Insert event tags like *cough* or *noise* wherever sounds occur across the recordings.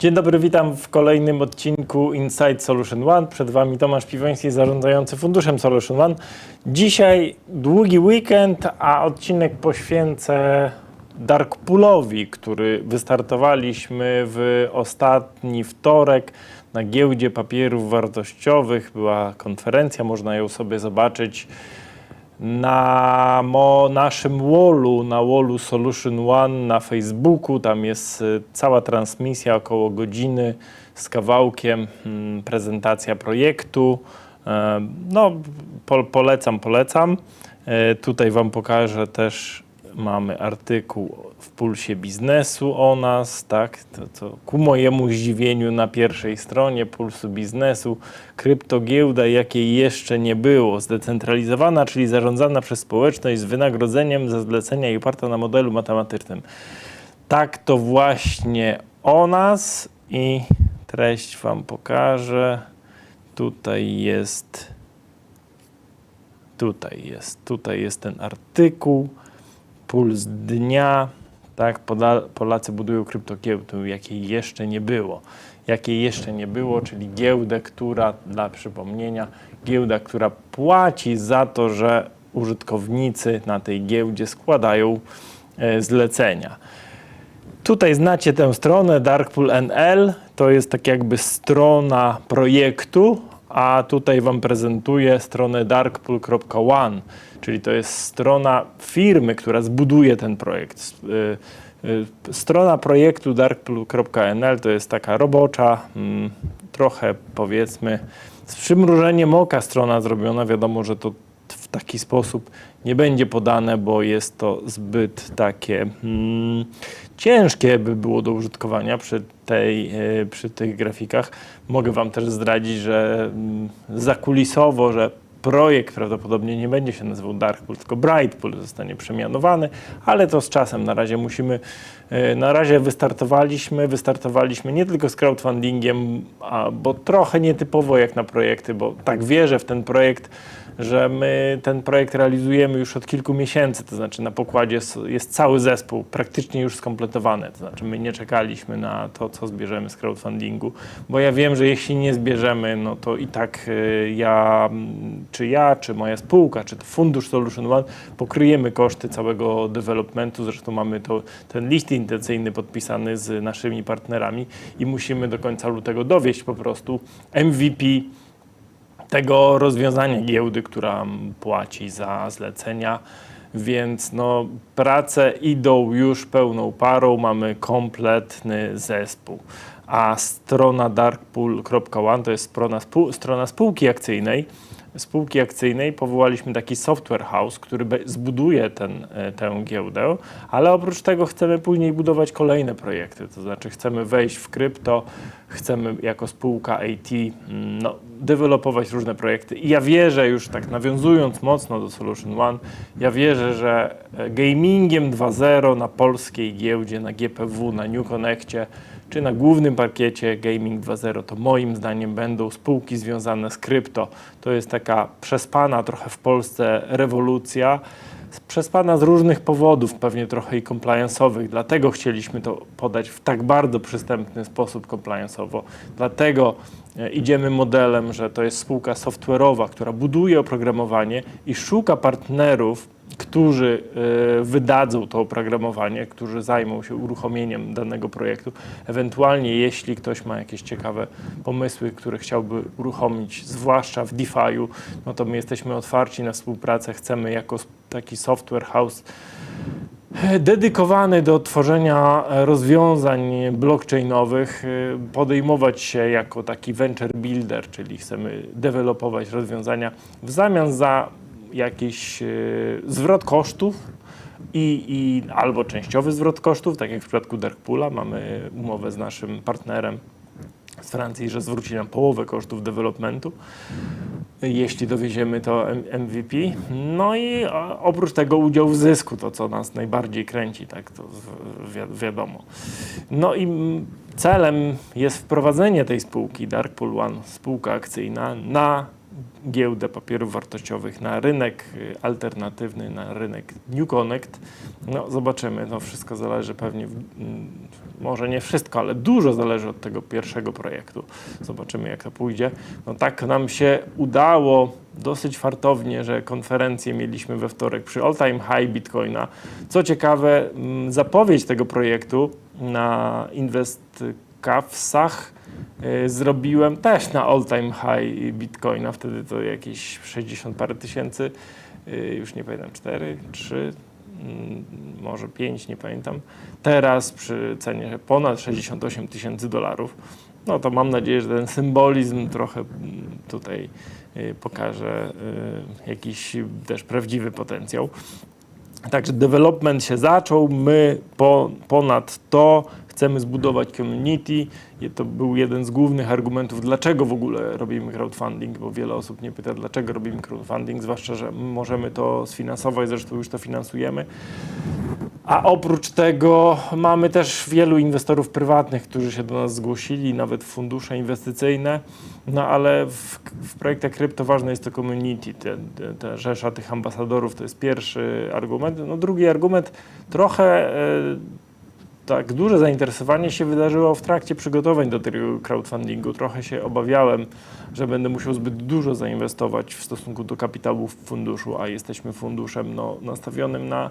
Dzień dobry, witam w kolejnym odcinku Inside Solution One. Przed Wami Tomasz Piwoński, zarządzający funduszem Solution One. Dzisiaj długi weekend, a odcinek poświęcę Darkpoolowi, który wystartowaliśmy w ostatni wtorek na giełdzie papierów wartościowych. Była konferencja, można ją sobie zobaczyć na mo, naszym wallu, na wallu Solution One na Facebooku. Tam jest y, cała transmisja, około godziny z kawałkiem, mm, prezentacja projektu. E, No, po, polecam, polecam. E, Tutaj Wam pokażę też, mamy artykuł w Pulsie Biznesu o nas, tak, to, to ku mojemu zdziwieniu na pierwszej stronie Pulsu Biznesu, kryptogiełda, jakiej jeszcze nie było, zdecentralizowana, czyli zarządzana przez społeczność z wynagrodzeniem za zlecenia i oparta na modelu matematycznym. Tak to właśnie o nas i treść Wam pokażę. Tutaj jest Tutaj jest, tutaj jest ten artykuł, puls dnia, tak, Polacy budują kryptogiełdę, jakiej jeszcze nie było. Jakiej jeszcze nie było, czyli giełdę, która, dla przypomnienia, giełda, która płaci za to, że użytkownicy na tej giełdzie składają e, zlecenia. Tutaj znacie tę stronę Darkpool NL, to jest tak jakby strona projektu, a tutaj Wam prezentuję stronę darkpool.one, czyli to jest strona firmy, która zbuduje ten projekt. Y, y, Strona projektu darkpool.nl to jest taka robocza, mm, trochę powiedzmy z przymrużeniem oka strona zrobiona. Wiadomo, że to w taki sposób nie będzie podane, bo jest to zbyt takie mm, ciężkie by było do użytkowania przy, tej, e, przy tych grafikach. Mogę Wam też zdradzić, że mm, zakulisowo, że projekt prawdopodobnie nie będzie się nazywał Darkpool, tylko Brightpool zostanie przemianowany, ale to z czasem. Na razie musimy, e, na razie wystartowaliśmy, wystartowaliśmy nie tylko z crowdfundingiem, a, bo trochę nietypowo jak na projekty, bo tak wierzę w ten projekt, że my ten projekt realizujemy już od kilku miesięcy, to znaczy na pokładzie s- jest cały zespół, praktycznie już skompletowany, to znaczy my nie czekaliśmy na to, co zbierzemy z crowdfundingu, bo ja wiem, że jeśli nie zbierzemy, no to i tak y, ja, czy ja, czy moja spółka, czy fundusz Solution One pokryjemy koszty całego developmentu, zresztą mamy to, ten list intencyjny podpisany z naszymi partnerami i musimy do końca lutego dowieść po prostu MVP tego rozwiązania giełdy, która płaci za zlecenia. Więc no, prace idą już pełną parą, mamy kompletny zespół. A strona darkpool.one to jest strona, spół, strona spółki akcyjnej. Spółki akcyjnej powołaliśmy taki software house, który zbuduje ten, e, tę giełdę, ale oprócz tego chcemy później budować kolejne projekty. To znaczy chcemy wejść w krypto, chcemy jako spółka IT mm, no, dewelopować różne projekty. I ja wierzę już tak nawiązując mocno do Solution One, ja wierzę, że e, gamingiem 2.0 na polskiej giełdzie, na GPW, na New Connectie, czy na głównym parkiecie Gaming 2.0, to moim zdaniem będą spółki związane z krypto. To jest taka przespana trochę w Polsce rewolucja, przespana z różnych powodów, pewnie trochę i compliance'owych. Dlatego chcieliśmy to podać w tak bardzo przystępny sposób compliance'owo. Dlatego idziemy modelem, że to jest spółka software'owa, która buduje oprogramowanie i szuka partnerów, którzy e, wydadzą to oprogramowanie, którzy zajmą się uruchomieniem danego projektu. Ewentualnie, jeśli ktoś ma jakieś ciekawe pomysły, które chciałby uruchomić, zwłaszcza w DeFi'u, no to my jesteśmy otwarci na współpracę. Chcemy jako taki software house e, dedykowany do tworzenia rozwiązań blockchainowych, e, podejmować się jako taki venture builder, czyli chcemy dewelopować rozwiązania w zamian za jakiś e, zwrot kosztów i, i albo częściowy zwrot kosztów, tak jak w przypadku Darkpoola mamy umowę z naszym partnerem z Francji, że zwróci nam połowę kosztów developmentu, jeśli dowieziemy to MVP. No i a, oprócz tego udział w zysku, to co nas najbardziej kręci, tak to wi wiadomo. No i celem jest wprowadzenie tej spółki Darkpool One, spółka akcyjna, na giełdę papierów wartościowych, na rynek y, alternatywny, na rynek New Connect. No zobaczymy, no wszystko zależy pewnie, mm, może nie wszystko, ale dużo zależy od tego pierwszego projektu. Zobaczymy jak to pójdzie. No tak nam się udało dosyć fartownie, że konferencję mieliśmy we wtorek przy all time high Bitcoina. Co ciekawe, mm, zapowiedź tego projektu na InvestCavsach zrobiłem też na all time high Bitcoina. Wtedy to jakieś 60 parę tysięcy, y, już nie pamiętam, 4, 3, mm, może 5, nie pamiętam. Teraz przy cenie ponad 68 tysięcy dolarów. No to mam nadzieję, że ten symbolizm trochę mm, tutaj y, pokaże y, jakiś też prawdziwy potencjał. Także development się zaczął, my po, ponad to chcemy zbudować community. I to był jeden z głównych argumentów, dlaczego w ogóle robimy crowdfunding, bo wiele osób nie pyta, dlaczego robimy crowdfunding, zwłaszcza, że możemy to sfinansować, zresztą już to finansujemy. A oprócz tego mamy też wielu inwestorów prywatnych, którzy się do nas zgłosili, nawet fundusze inwestycyjne. No ale w, w projektach krypto ważne jest to community, te, te, rzesza tych ambasadorów, to jest pierwszy argument. No drugi argument, trochę e, tak duże zainteresowanie się wydarzyło w trakcie przygotowań do tego crowdfundingu. Trochę się obawiałem, że będę musiał zbyt dużo zainwestować w stosunku do kapitału w funduszu, a jesteśmy funduszem no, nastawionym na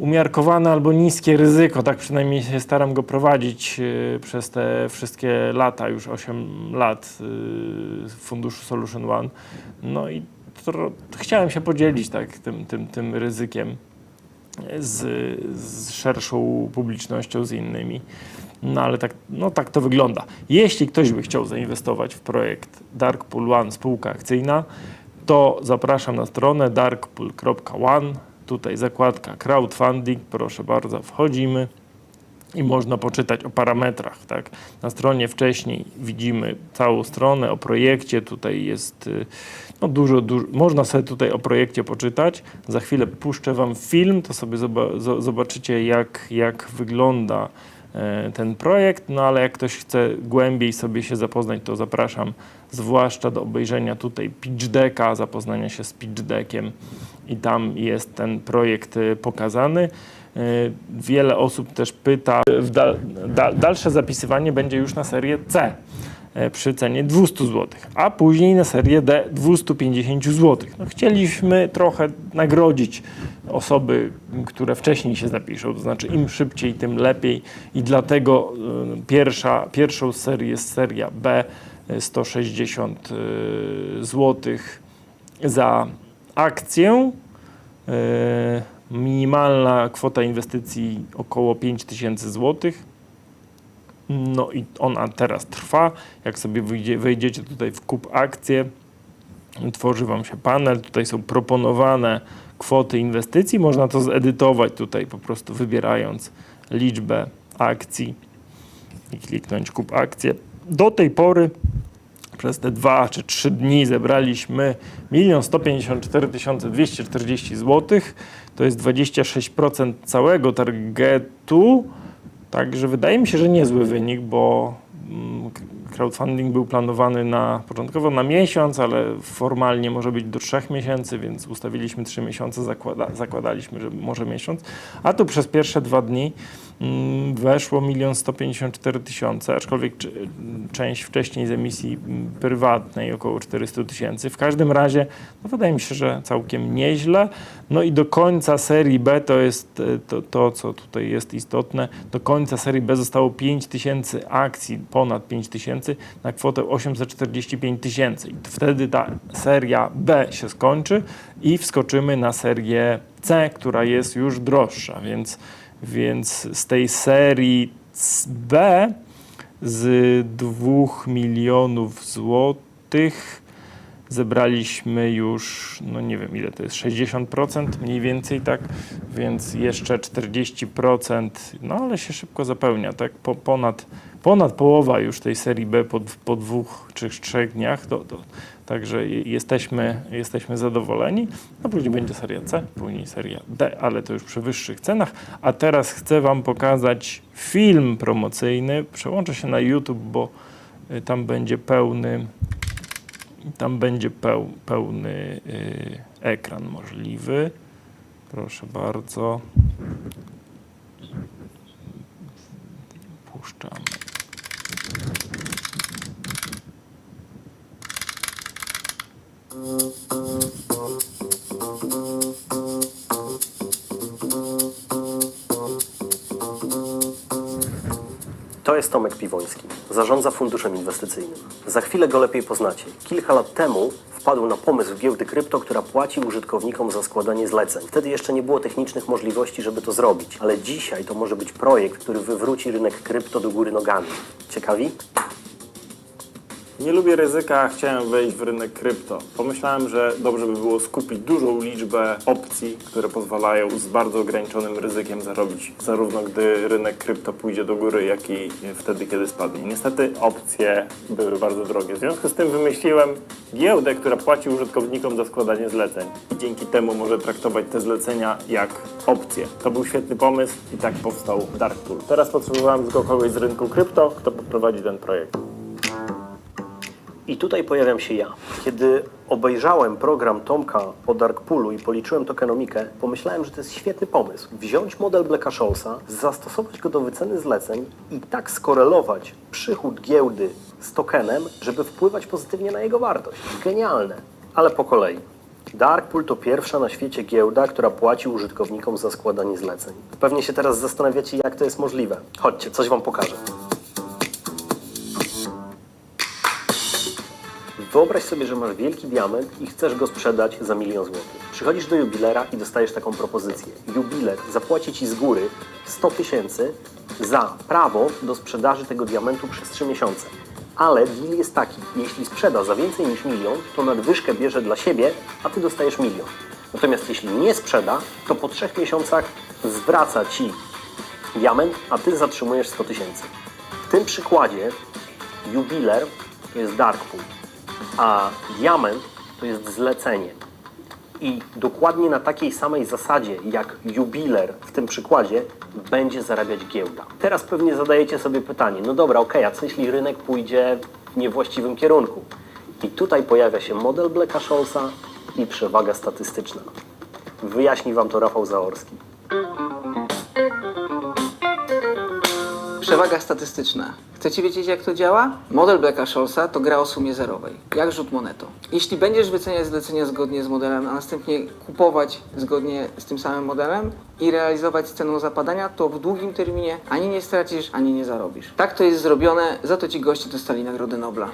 umiarkowane albo niskie ryzyko. Tak przynajmniej się staram go prowadzić y, przez te wszystkie lata, już 8 lat y, w funduszu Solution One. No i chciałem się podzielić tak, tym, tym, tym ryzykiem z, z szerszą publicznością, z innymi. No ale tak, no tak to wygląda. Jeśli ktoś by chciał zainwestować w projekt Dark Pool One spółka akcyjna, to zapraszam na stronę darkpool.one. Tutaj zakładka crowdfunding, proszę bardzo, wchodzimy i można poczytać o parametrach. Tak? Na stronie wcześniej widzimy całą stronę o projekcie. Tutaj jest y, no dużo, dużo, można sobie tutaj o projekcie poczytać. Za chwilę puszczę Wam film, to sobie zoba- zo- zobaczycie, jak, jak wygląda ten projekt. No ale jak ktoś chce głębiej sobie się zapoznać, to zapraszam zwłaszcza do obejrzenia tutaj pitch decka, zapoznania się z pitch deckiem i tam jest ten projekt e, pokazany. E, Wiele osób też pyta, dalsze zapisywanie będzie już na serię C e, przy cenie 200 zł, a później na serię D 250 zł. No, chcieliśmy trochę nagrodzić osoby, które wcześniej się zapiszą, to znaczy im szybciej, tym lepiej i dlatego e, pierwsza, pierwszą z serii jest seria B e, 160 zł za akcję. E, Minimalna kwota inwestycji około 5000 zł. No i ona teraz trwa. Jak sobie wejdziecie tutaj w kup akcje, tworzy Wam się panel. Tutaj są proponowane kwoty inwestycji. Można to zedytować tutaj po prostu wybierając liczbę akcji i kliknąć kup akcje. Do tej pory przez te dwa czy trzy dni zebraliśmy 1 154 240 zł. To jest 26% całego targetu. Także wydaje mi się, że niezły wynik, bo mm, crowdfunding był planowany na początkowo na miesiąc, ale formalnie może być do trzech miesięcy, więc ustawiliśmy trzy miesiące, zakłada, zakładaliśmy, że może miesiąc. A tu przez pierwsze dwa dni weszło 1 154 tysiące, aczkolwiek część wcześniej z emisji mm, prywatnej około 400 tysięcy. W każdym razie no wydaje mi się, że całkiem nieźle. No i do końca serii B to jest e, to, to co tutaj jest istotne. Do końca serii B zostało 5 tysięcy akcji, ponad 5 tysięcy na kwotę 845 tysięcy. I wtedy ta seria B się skończy i wskoczymy na serię C, która jest już droższa. Więc, więc z tej serii B z 2 milionów złotych zebraliśmy już, no nie wiem ile to jest, 60% mniej więcej, tak? Więc jeszcze 40%, no ale się szybko zapełnia, tak? Po, ponad, ponad połowa już tej serii B po, po dwóch czy trzech dniach, to, to, także je- jesteśmy, jesteśmy zadowoleni. No później będzie seria C, później seria D, ale to już przy wyższych cenach. A teraz chcę Wam pokazać film promocyjny. Przełączę się na YouTube, bo y, tam będzie pełny tam będzie peł, pełny y, ekran możliwy. Proszę bardzo. Puszczamy. To jest Tomek Piwoński. Zarządza funduszem inwestycyjnym. Za chwilę go lepiej poznacie. Kilka lat temu wpadł na pomysł giełdy krypto, która płaci użytkownikom za składanie zleceń. Wtedy jeszcze nie było technicznych możliwości, żeby to zrobić. Ale dzisiaj to może być projekt, który wywróci rynek krypto do góry nogami. Ciekawi? Nie lubię ryzyka, chciałem wejść w rynek krypto. Pomyślałem, że dobrze by było skupić dużą liczbę opcji, które pozwalają z bardzo ograniczonym ryzykiem zarobić, zarówno gdy rynek krypto pójdzie do góry, jak i wtedy, kiedy spadnie. Niestety opcje były bardzo drogie. W związku z tym wymyśliłem giełdę, która płaci użytkownikom za składanie zleceń. I dzięki temu może traktować te zlecenia jak opcje. To był świetny pomysł i tak powstał Darkpool. Teraz potrzebowałem tylko kogoś z rynku krypto, kto poprowadzi ten projekt. I tutaj pojawiam się ja. Kiedy obejrzałem program Tomka o Darkpoolu i policzyłem tokenomikę, pomyślałem, że to jest świetny pomysł. Wziąć model Blacka Shawsa, zastosować go do wyceny zleceń i tak skorelować przychód giełdy z tokenem, żeby wpływać pozytywnie na jego wartość. Genialne. Ale po kolei. Darkpool to pierwsza na świecie giełda, która płaci użytkownikom za składanie zleceń. Pewnie się teraz zastanawiacie, jak to jest możliwe. Chodźcie, coś Wam pokażę. Wyobraź sobie, że masz wielki diament i chcesz go sprzedać za milion złotych. Przychodzisz do jubilera i dostajesz taką propozycję. Jubiler zapłaci ci z góry 100 tysięcy za prawo do sprzedaży tego diamentu przez 3 miesiące. Ale deal jest taki, jeśli sprzeda za więcej niż milion, to nadwyżkę bierze dla siebie, a ty dostajesz milion. Natomiast jeśli nie sprzeda, to po trzech miesiącach zwraca ci diament, a ty zatrzymujesz 100 tysięcy. W tym przykładzie jubiler to jest Darkpool a diament to jest zlecenie. I dokładnie na takiej samej zasadzie jak jubiler w tym przykładzie będzie zarabiać giełda. Teraz pewnie zadajecie sobie pytanie, no dobra, okej, a co jeśli rynek pójdzie w niewłaściwym kierunku? I tutaj pojawia się model Blacka Scholza i przewaga statystyczna. Wyjaśni Wam to Rafał Zaorski. Przewaga statystyczna. Chcecie wiedzieć, jak to działa? Model Blacka Scholza to gra o sumie zerowej, jak rzut monetą. Jeśli będziesz wyceniać zlecenia zgodnie z modelem, a następnie kupować zgodnie z tym samym modelem i realizować z ceną zapadania, to w długim terminie ani nie stracisz, ani nie zarobisz. Tak to jest zrobione, za to ci goście dostali Nagrodę Nobla.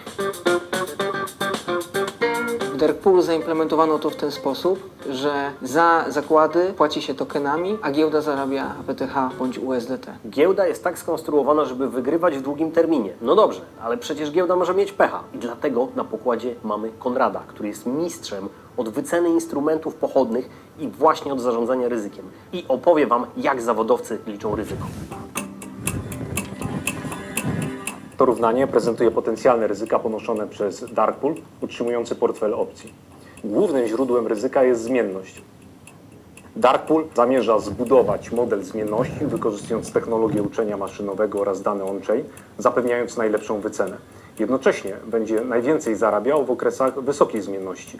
W Darkpoolu zaimplementowano to w ten sposób, że za zakłady płaci się tokenami, a giełda zarabia BTH bądź USDT. Giełda jest tak skonstruowana, żeby wygrywać w długim terminie. No dobrze, ale przecież giełda może mieć pecha. I dlatego na pokładzie mamy Konrada, który jest mistrzem od wyceny instrumentów pochodnych i właśnie od zarządzania ryzykiem. I opowie Wam, jak zawodowcy liczą ryzyko. To równanie prezentuje potencjalne ryzyka ponoszone przez Darkpool utrzymujący portfel opcji. Głównym źródłem ryzyka jest zmienność. Darkpool zamierza zbudować model zmienności, wykorzystując technologię uczenia maszynowego oraz dane on-chain, zapewniając najlepszą wycenę. Jednocześnie będzie najwięcej zarabiał w okresach wysokiej zmienności.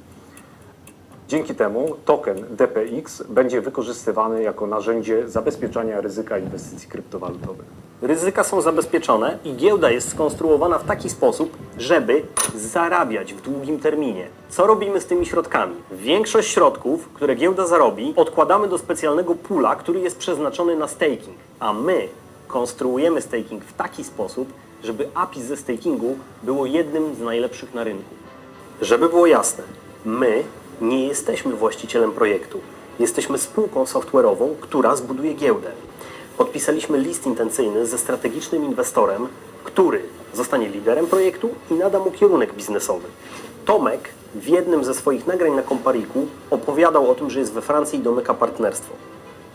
Dzięki temu token DPX będzie wykorzystywany jako narzędzie zabezpieczania ryzyka inwestycji kryptowalutowych. Ryzyka są zabezpieczone i giełda jest skonstruowana w taki sposób, żeby zarabiać w długim terminie. Co robimy z tymi środkami? Większość środków, które giełda zarobi, odkładamy do specjalnego pula, który jest przeznaczony na staking. A my konstruujemy staking w taki sposób, żeby API ze stakingu było jednym z najlepszych na rynku. Żeby było jasne, my nie jesteśmy właścicielem projektu. Jesteśmy spółką software'ową, która zbuduje giełdę. Podpisaliśmy list intencyjny ze strategicznym inwestorem, który zostanie liderem projektu i nada mu kierunek biznesowy. Tomek w jednym ze swoich nagrań na Kompariku opowiadał o tym, że jest we Francji i domyka partnerstwo.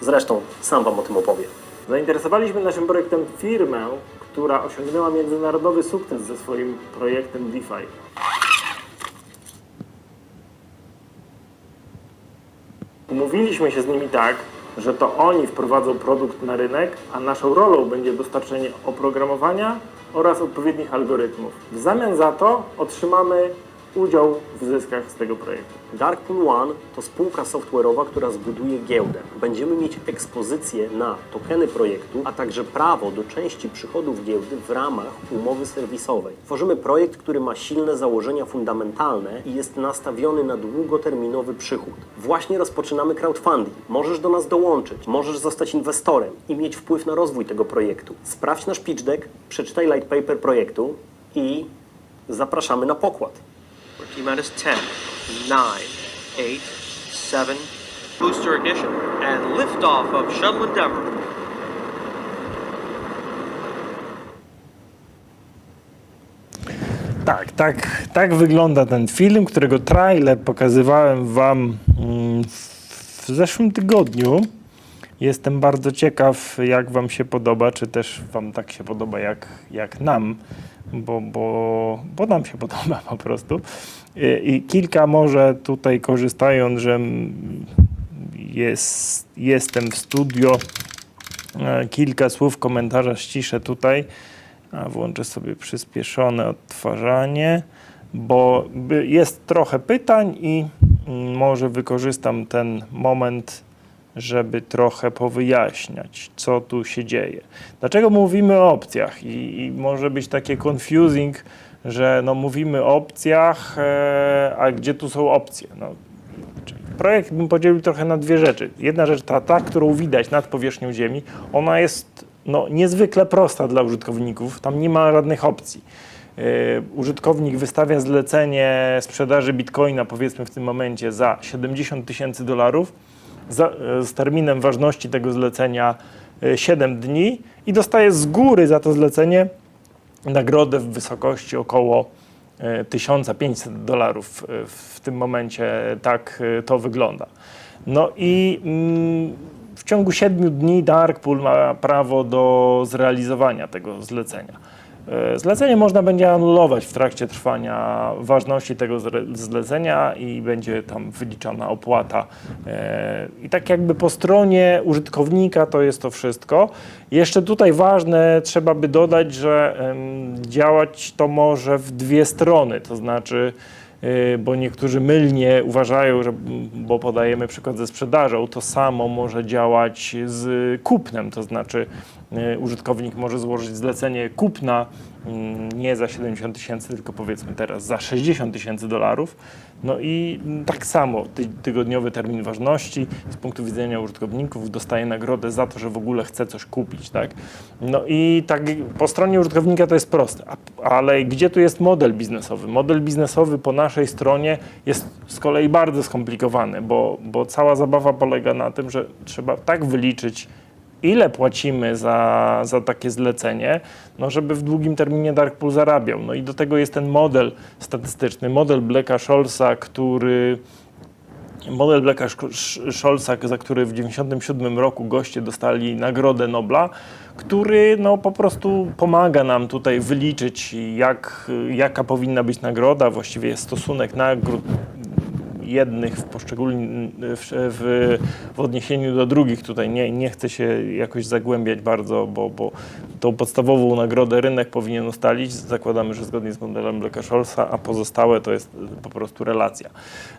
Zresztą sam Wam o tym opowie. Zainteresowaliśmy naszym projektem firmę, która osiągnęła międzynarodowy sukces ze swoim projektem DeFi. Umówiliśmy się z nimi tak, że to oni wprowadzą produkt na rynek, a naszą rolą będzie dostarczenie oprogramowania oraz odpowiednich algorytmów. W zamian za to otrzymamy udział w zyskach z tego projektu. Darkpool One to spółka software'owa, która zbuduje giełdę. Będziemy mieć ekspozycję na tokeny projektu, a także prawo do części przychodów giełdy w ramach umowy serwisowej. Tworzymy projekt, który ma silne założenia fundamentalne i jest nastawiony na długoterminowy przychód. Właśnie rozpoczynamy crowdfunding. Możesz do nas dołączyć, możesz zostać inwestorem i mieć wpływ na rozwój tego projektu. Sprawdź nasz pitch deck, przeczytaj light paper projektu i zapraszamy na pokład. T minus 10, 9, 8, 7, booster ignition, and liftoff of Shuttle Endeavour. Tak, tak, tak wygląda ten film, którego trailer pokazywałem Wam mm, w zeszłym tygodniu. Jestem bardzo ciekaw, jak Wam się podoba, czy też Wam tak się podoba jak, jak nam, bo, bo, bo nam się *laughs* podoba po prostu. I, kilka może tutaj korzystając, że jest, jestem w studio, e, kilka słów komentarza ściszę tutaj. A włączę sobie przyspieszone odtwarzanie, bo jest trochę pytań i mm, może wykorzystam ten moment, żeby trochę powyjaśniać, co tu się dzieje. Dlaczego mówimy o opcjach? I, i może być takie confusing, że no mówimy o opcjach, e, a gdzie tu są opcje? No, Projekt bym podzielił trochę na dwie rzeczy. Jedna rzecz, ta, ta którą widać nad powierzchnią Ziemi, ona jest no, niezwykle prosta dla użytkowników. Tam nie ma żadnych opcji. Yy, użytkownik wystawia zlecenie sprzedaży bitcoina, powiedzmy w tym momencie, za 70 tysięcy dolarów e, z terminem ważności tego zlecenia e, 7 dni i dostaje z góry za to zlecenie nagrodę w wysokości około e, 1500 dolarów. E, W tym momencie tak e, to wygląda. No i mm, w ciągu 7 dni Darkpool ma prawo do zrealizowania tego zlecenia. E, Zlecenie można będzie anulować w trakcie trwania ważności tego zlecenia i będzie tam wyliczana opłata. E, I tak jakby po stronie użytkownika to jest to wszystko. Jeszcze tutaj ważne, trzeba by dodać, że działać to może w dwie strony, to znaczy bo niektórzy mylnie uważają, że bo podajemy przykład ze sprzedażą, to samo może działać z kupnem, to znaczy y, użytkownik może złożyć zlecenie kupna nie za 70 tysięcy, tylko powiedzmy teraz za 60 tysięcy dolarów. No i mm, tak samo ty, tygodniowy termin ważności z punktu widzenia użytkowników dostaje nagrodę za to, że w ogóle chce coś kupić, tak? No i tak po stronie użytkownika to jest proste, a, ale gdzie tu jest model biznesowy? Model biznesowy po naszej stronie jest z kolei bardzo skomplikowany, bo, bo cała zabawa polega na tym, że trzeba tak wyliczyć, ile płacimy za, za takie zlecenie, no żeby w długim terminie Darkpool zarabiał. No i do tego jest ten model statystyczny, model Blacka Scholza, który model Blacka Scholza, za który w 1997 roku goście dostali Nagrodę Nobla, który no, po prostu pomaga nam tutaj wyliczyć, jak, jaka powinna być nagroda, właściwie stosunek nagród jednych w poszczególnym, w, w, odniesieniu do drugich tutaj nie, nie chcę się jakoś zagłębiać bardzo, bo, bo tą podstawową nagrodę rynek powinien ustalić. Zakładamy, że zgodnie z modelem Blacka Scholza, a pozostałe to jest po prostu relacja.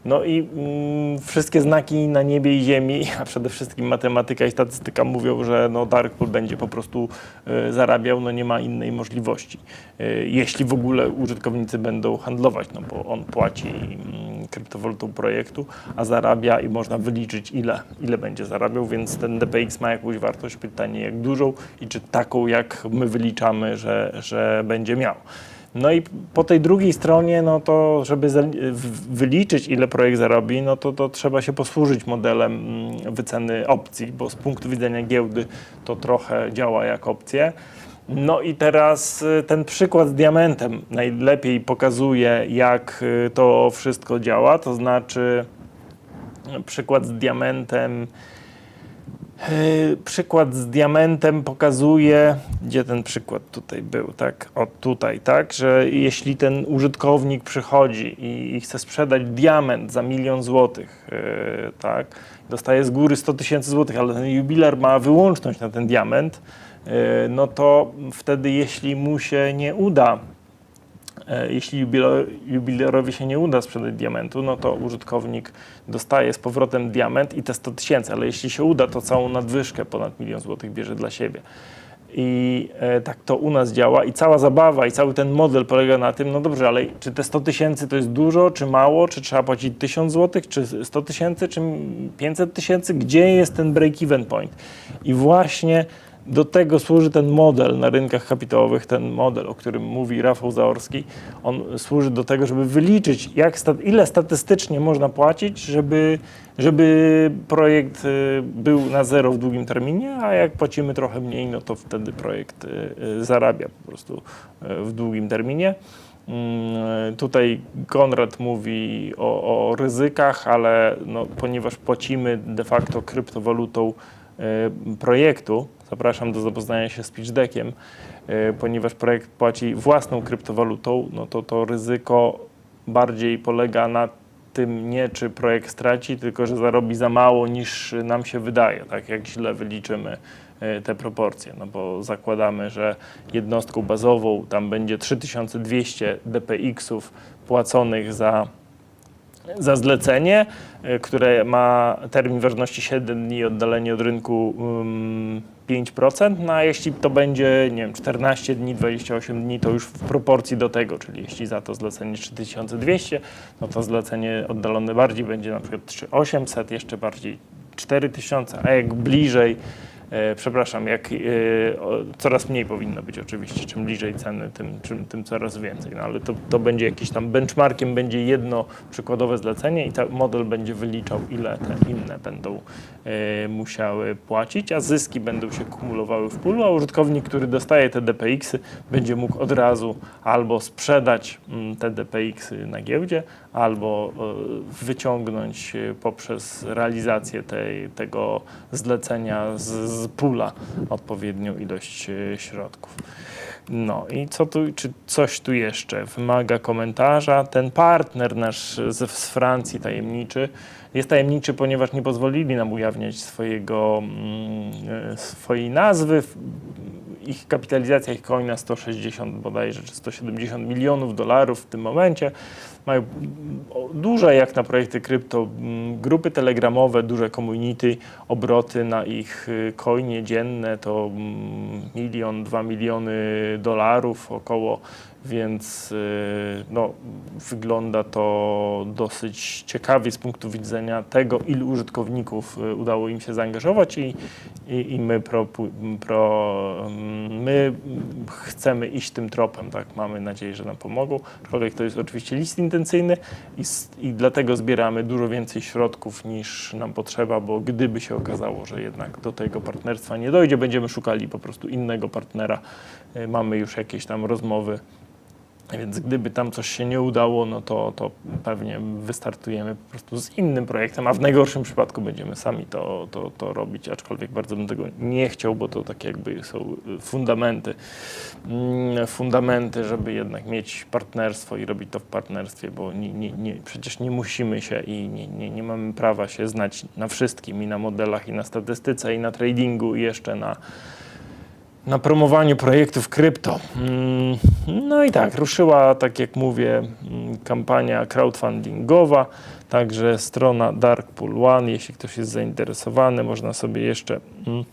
No i mm, wszystkie znaki na niebie i ziemi, *laughs* a przede wszystkim matematyka i statystyka mówią, że no Darkpool będzie po prostu y, zarabiał, no nie ma innej możliwości. Y, jeśli w ogóle użytkownicy będą handlować, no bo on płaci mm, kryptowalutą projektu, a zarabia i można wyliczyć ile, ile będzie zarabiał, więc ten DPX ma jakąś wartość, pytanie jak dużą i czy taką jak my wyliczamy, że, że będzie miał. No i po tej drugiej stronie, no to żeby wyliczyć ile projekt zarobi, no to, to trzeba się posłużyć modelem mm, wyceny opcji, bo z punktu widzenia giełdy to trochę działa jak opcje. No i teraz y, ten przykład z diamentem najlepiej pokazuje, jak y, to wszystko działa. To znaczy, y, przykład z diamentem. Y, Przykład z diamentem pokazuje, gdzie ten przykład tutaj był, tak? O tutaj, tak? Że jeśli ten użytkownik przychodzi i, i chce sprzedać diament za milion złotych, y, tak? Dostaje z góry 100 tysięcy złotych, ale ten jubiler ma wyłączność na ten diament, y, no to wtedy, jeśli mu się nie uda Jeśli jubiler- jubilerowi się nie uda sprzedać diamentu, no to użytkownik dostaje z powrotem diament i te 100 tysięcy, ale jeśli się uda, to całą nadwyżkę ponad milion złotych bierze dla siebie. I e, tak to u nas działa i cała zabawa i cały ten model polega na tym, no dobrze, ale czy te 100 tysięcy to jest dużo, czy mało, czy trzeba płacić 1000 złotych, czy 100 tysięcy, czy 500 tysięcy, gdzie jest ten break-even point? I właśnie do tego służy ten model na rynkach kapitałowych, ten model, o którym mówi Rafał Zaorski. On służy do tego, żeby wyliczyć, jak ile statystycznie można płacić, żeby, żeby projekt y, był na zero w długim terminie, a jak płacimy trochę mniej, no to wtedy projekt y, y, zarabia po prostu w długim terminie. Mm, Tutaj Konrad mówi o, o ryzykach, ale no, ponieważ płacimy de facto kryptowalutą projektu, zapraszam do zapoznania się z pitch deckiem, y, ponieważ projekt płaci własną kryptowalutą, no to to ryzyko bardziej polega na tym nie, czy projekt straci, tylko że zarobi za mało niż nam się wydaje, tak jak źle wyliczymy y, te proporcje, no bo zakładamy, że jednostką bazową tam będzie 3200 dpx-ów płaconych za za zlecenie, y, które ma termin ważności 7 dni, oddalenie od rynku ym, 5%, no a jeśli to będzie, nie wiem, 14 dni, 28 dni, to już w proporcji do tego, czyli jeśli za to zlecenie 3200, no to zlecenie oddalone bardziej będzie na przykład 3800, jeszcze bardziej 4000, a jak bliżej przepraszam, jak e, coraz mniej powinno być oczywiście, czym bliżej ceny, tym, czym, tym coraz więcej, no ale to, to będzie jakiś tam benchmarkiem, będzie jedno przykładowe zlecenie i ten model będzie wyliczał, ile te inne będą e, musiały płacić, a zyski będą się kumulowały w pulu, a użytkownik, który dostaje te DPX-y, będzie mógł od razu albo sprzedać mm, te DPX-y na giełdzie, albo e, wyciągnąć e, poprzez realizację tej, tego zlecenia z, z pula odpowiednią ilość e, środków. No i co tu, czy coś tu jeszcze wymaga komentarza? Ten partner nasz z, z Francji tajemniczy jest tajemniczy, ponieważ nie pozwolili nam ujawniać swojego, mm, swojej nazwy. Ich kapitalizacja ich coina 160 bodajże, czy 170 milionów dolarów w tym momencie. Mają duże jak na projekty krypto grupy telegramowe, duże community, obroty na ich y, coinie dzienne to milion, dwa miliony dolarów około, więc y, no, wygląda to dosyć ciekawie z punktu widzenia tego, ilu użytkowników y, udało im się zaangażować i, i, i my, pro, pro, mm, my chcemy iść tym tropem, tak? mamy nadzieję, że nam pomogą, aczkolwiek to jest oczywiście list intencyjny i, i dlatego zbieramy dużo więcej środków niż nam potrzeba, bo gdyby się okazało, że jednak do tego partnerstwa nie dojdzie, będziemy szukali po prostu innego partnera. Y, Mamy już jakieś tam rozmowy więc gdyby tam coś się nie udało, no to, to pewnie wystartujemy po prostu z innym projektem, a w najgorszym przypadku będziemy sami to, to, to robić, aczkolwiek bardzo bym tego nie chciał, bo to tak jakby są y, fundamenty, mm, fundamenty, żeby jednak mieć partnerstwo i robić to w partnerstwie, bo nie, nie, nie, przecież nie musimy się i nie, nie, nie mamy prawa się znać na wszystkim i na modelach, i na statystyce, i na tradingu, i jeszcze na, na promowaniu projektów krypto. Mm, No i tak, ruszyła, tak jak mówię, mm, kampania crowdfundingowa, także strona Darkpool One, jeśli ktoś jest zainteresowany, można sobie jeszcze mm,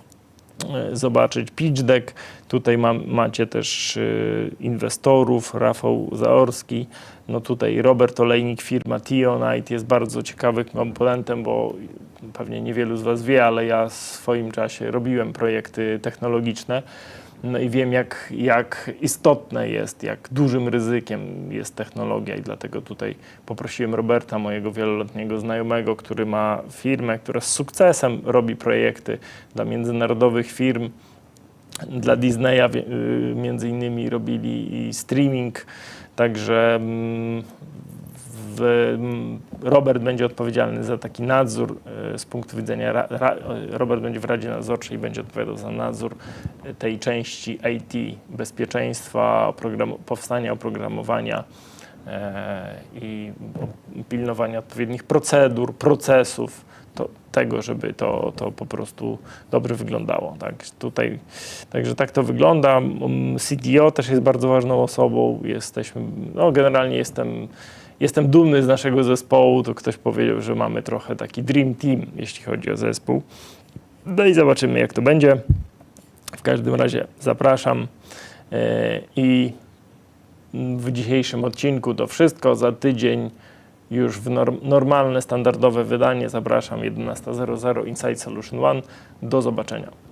zobaczyć pitch deck. Tutaj mam, macie też y, inwestorów, Rafał Zaorski, no tutaj Robert Olejnik, firma Tionite jest bardzo ciekawym komponentem, bo pewnie niewielu z Was wie, ale ja w swoim czasie robiłem projekty technologiczne. No i wiem, jak, jak istotne jest, jak dużym ryzykiem jest technologia, i dlatego tutaj poprosiłem Roberta, mojego wieloletniego znajomego, który ma firmę, która z sukcesem robi projekty dla międzynarodowych firm. Dla Disneya y, między innymi robili streaming, także mm, Robert będzie odpowiedzialny za taki nadzór e, z punktu widzenia, e, Robert będzie w Radzie Nadzorczej i będzie odpowiadał za nadzór e, tej części IT, bezpieczeństwa, powstania oprogramowania i pilnowania odpowiednich procedur, procesów. to, tego, żeby to, to po prostu dobrze wyglądało. Tak? Tutaj, także tak to wygląda. CDO też jest bardzo ważną osobą. Jesteśmy, no generalnie jestem, jestem dumny z naszego zespołu. To ktoś powiedział, że mamy trochę taki dream team, jeśli chodzi o zespół. No i zobaczymy, jak to będzie. W każdym razie zapraszam e, i w dzisiejszym odcinku to wszystko. Za tydzień już w norm- normalne, standardowe wydanie zapraszam 11.00 Inside Solution One. Do zobaczenia.